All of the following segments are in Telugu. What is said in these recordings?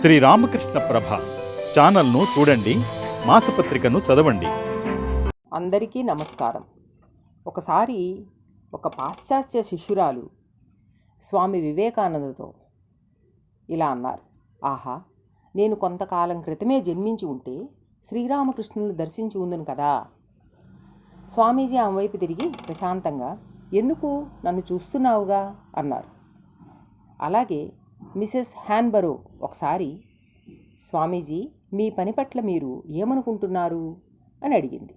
శ్రీ రామకృష్ణ ప్రభ ఛానల్ను చూడండి మాసపత్రికను చదవండి. అందరికీ నమస్కారం. ఒకసారి ఒక పాశ్చాత్య శిష్యురాలు స్వామి వివేకానందతో ఇలా అన్నారు ఆహా నేను కొంతకాలం క్రితమే జన్మించి ఉంటే శ్రీరామకృష్ణుని దర్శించి ఉందను కదా. స్వామీజీ ఆమె వైపు తిరిగి ప్రశాంతంగా ఎందుకు నన్ను చూస్తున్నావుగా? అన్నారు. అలాగే మిసెస్ హ్యాన్బరో ఒకసారి స్వామీజీ మీ పని పట్ల మీరు ఏమనుకుంటున్నారు? అని అడిగింది.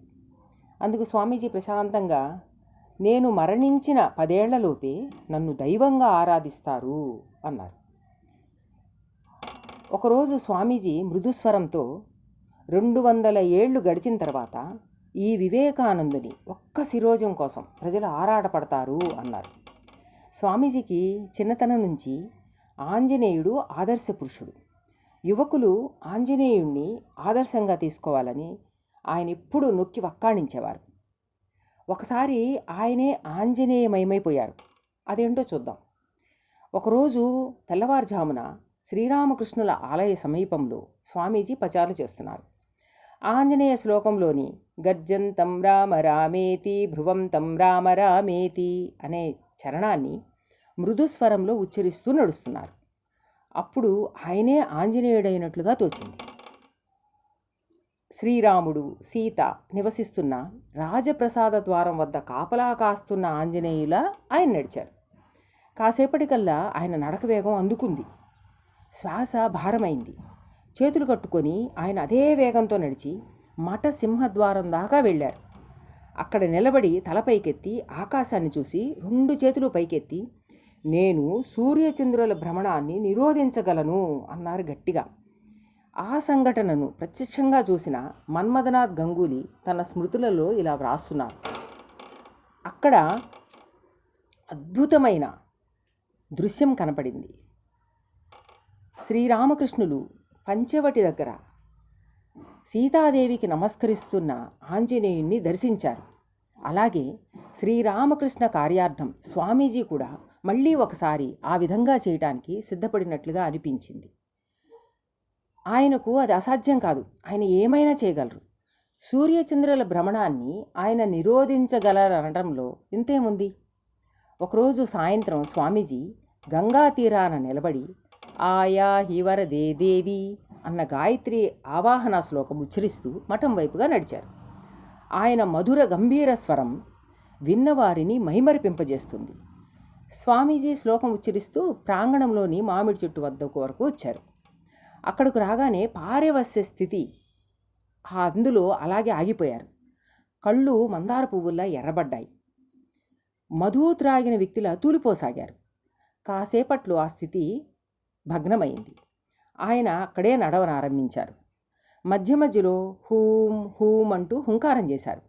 అందుకు స్వామీజీ ప్రశాంతంగా నేను మరణించిన పదేళ్ళలోపే నన్ను దైవంగా ఆరాధిస్తారు అన్నారు. ఒకరోజు స్వామీజీ మృదుస్వరంతో రెండు వందల ఏళ్ళు గడిచిన తర్వాత ఈ వివేకానందుని ఒక్క శిరోజం కోసం ప్రజలు ఆరాటపడతారు అన్నారు. స్వామీజీకి చిన్నతనం నుంచి ఆంజనేయుడు ఆదర్శ పురుషుడు. యువకులు ఆంజనేయుణ్ణి ఆదర్శంగా తీసుకోవాలని ఆయన ఎప్పుడూ నొక్కి వక్కాణించేవారు. ఒకసారి ఆయనే ఆంజనేయమయమైపోయారు. అదేంటో చూద్దాం. ఒకరోజు తెల్లవారుజామున శ్రీరామకృష్ణుల ఆలయ సమీపంలో స్వామీజీ పచారులు చేస్తున్నారు. ఆంజనేయ శ్లోకంలోని గర్జంతం రామ రామేతి భ్రువం తం రామ రామేతి అనే చరణాన్ని మృదుస్వరంలో ఉచ్చరిస్తూ నడుస్తున్నారు. అప్పుడు ఆయనే ఆంజనేయుడైనట్లుగా తోచింది. శ్రీరాముడు సీత నివసిస్తున్న రాజప్రసాద ద్వారం వద్ద కాపలా కాస్తున్న ఆంజనేయుల ఆయన నడిచారు. కాసేపటికల్లా ఆయన నడక వేగం అందుకుంది. శ్వాస భారమైంది. చేతులు కట్టుకొని ఆయన అదే వేగంతో నడిచి మఠ సింహద్వారం దాకా వెళ్ళారు. అక్కడ నిలబడి తల పైకెత్తి ఆకాశాన్ని చూసి రెండు చేతులు పైకెత్తి నేను సూర్యచంద్రుల భ్రమణాన్ని నిరోధించగలను అన్నారు గట్టిగా. ఆ సంఘటనను ప్రత్యక్షంగా చూసిన మన్మథనాథ్ గంగూలీ తన స్మృతులలో ఇలా వ్రాస్తున్నారు అక్కడ అద్భుతమైన దృశ్యం కనపడింది. శ్రీరామకృష్ణులు పంచవటి దగ్గర సీతాదేవికి నమస్కరిస్తున్న ఆంజనేయుణ్ణి దర్శించారు. అలాగే శ్రీరామకృష్ణ కార్యార్థం స్వామీజీ కూడా మళ్ళీ ఒకసారి ఆ విధంగా చేయటానికి సిద్ధపడినట్లుగా అనిపించింది. ఆయనకు అది అసాధ్యం కాదు. ఆయన ఏమైనా చేయగలరు. సూర్యచంద్రుల భ్రమణాన్ని ఆయన నిరోధించగలరనడంలో ఇంతేముంది? ఒకరోజు సాయంత్రం స్వామీజీ గంగా తీరాన నిలబడి ఆయా హివరదే దేవి అన్న గాయత్రి ఆవాహన శ్లోకం ఉచ్చరిస్తూ మఠం వైపుగా నడిచారు. ఆయన మధుర గంభీర స్వరం విన్నవారిని మైమరిపింపజేస్తుంది. స్వామీజీ శ్లోకం ఉచ్చరిస్తూ ప్రాంగణంలోని మామిడి చెట్టు వద్దకు వరకు వచ్చారు. అక్కడకు రాగానే పారవస్య స్థితి. అందులో అలాగే ఆగిపోయారు. కళ్ళు మందార పువ్వుల్లా ఎర్రబడ్డాయి. మధు త్రాగిన వ్యక్తిలా తూలిపోసాగారు. కాసేపట్లో ఆ స్థితి భగ్నమైంది. ఆయన అక్కడే నడవనారంభించారు. మధ్య మధ్యలో హూం హూం అంటూ హుంకారం చేశారు.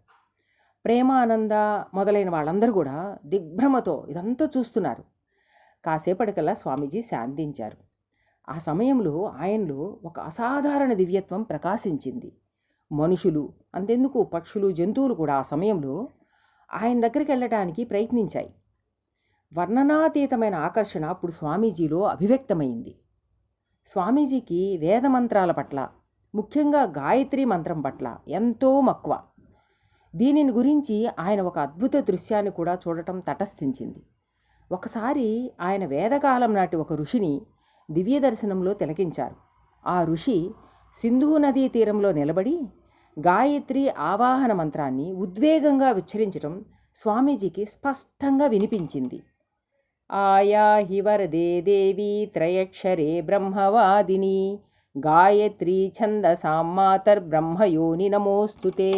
ప్రేమానంద మొదలైన వాళ్ళందరూ కూడా దిగ్భ్రమతో ఇదంతా చూస్తున్నారు. కాసేపటికల్లా స్వామీజీ శాంతించారు. ఆ సమయంలో ఆయనలో ఒక అసాధారణ దివ్యత్వం ప్రకాశించింది. మనుషులు అంతెందుకు పక్షులు జంతువులు కూడా ఆ సమయంలో ఆయన దగ్గరికి వెళ్ళటానికి ప్రయత్నించాయి. వర్ణనాతీతమైన ఆకర్షణ అప్పుడు స్వామీజీలో అభివ్యక్తమైంది. స్వామీజీకి వేదమంత్రాల పట్ల ముఖ్యంగా గాయత్రి మంత్రం పట్ల ఎంతో మక్కువ. దీనిని గురించి ఆయన ఒక అద్భుత దృశ్యాన్ని కూడా చూడటం తటస్థించింది. ఒకసారి ఆయన వేదకాలం నాటి ఒక ఋషిని దివ్య దర్శనంలో తిలకించారు. ఆ ఋషి సింధు నదీ తీరంలో నిలబడి గాయత్రి ఆవాహన మంత్రాన్ని ఉద్వేగంగా ఉచ్చరించడం స్వామీజీకి స్పష్టంగా వినిపించింది. ఆయా హివరదే దేవి త్రయక్షరే బ్రహ్మవాదిని గాయత్రీ ఛందసాం మాతర్బ్రహ్మయోని నమోస్తుతే